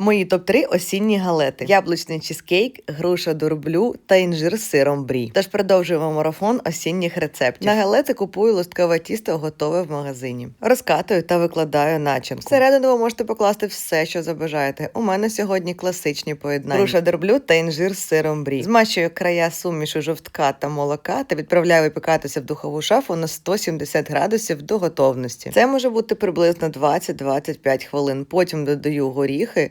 Мої топ-3 осінні галети: яблучний чизкейк, груша дурблю та інжир з сиром брі. Тож продовжуємо марафон осінніх рецептів. На галети купую листкове тісто, готове в магазині. Розкатую та викладаю начинку. Всередину ви можете покласти все, що забажаєте. У мене сьогодні класичні поєднання. Груша дурблю та інжир з сиром брі. Змащую края сумішу жовтка та молока та відправляю випікатися в духову шафу на 170 градусів до готовності. Це може бути приблизно 20-25 хвилин. Потім додаю горіхи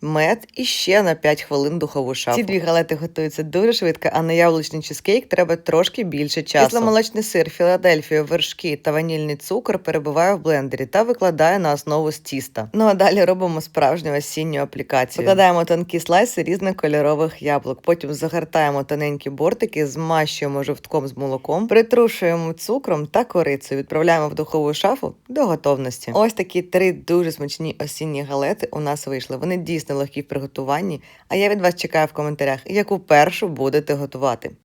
мед і ще на 5 хвилин духову шафу. Ці дві галети готуються дуже швидко, а на яблучний чизкейк треба трошки більше часу. Кисломолочний сир, Філадельфію, вершки та ванільний цукор перебиваю в блендері та викладаю на основу з тіста. Ну а далі робимо справжню осінню аплікацію. Викладаємо тонкі слайси різнокольорових яблук. Потім загортаємо тоненькі бортики, змащуємо жовтком з молоком, притрушуємо цукром та корицею. Відправляємо в духову шафу до готовності. Ось такі три дуже смачні осінні галети у нас вийшли. Вони дійсно легкі в приготуванні. А я від вас чекаю в коментарях, яку першу будете готувати.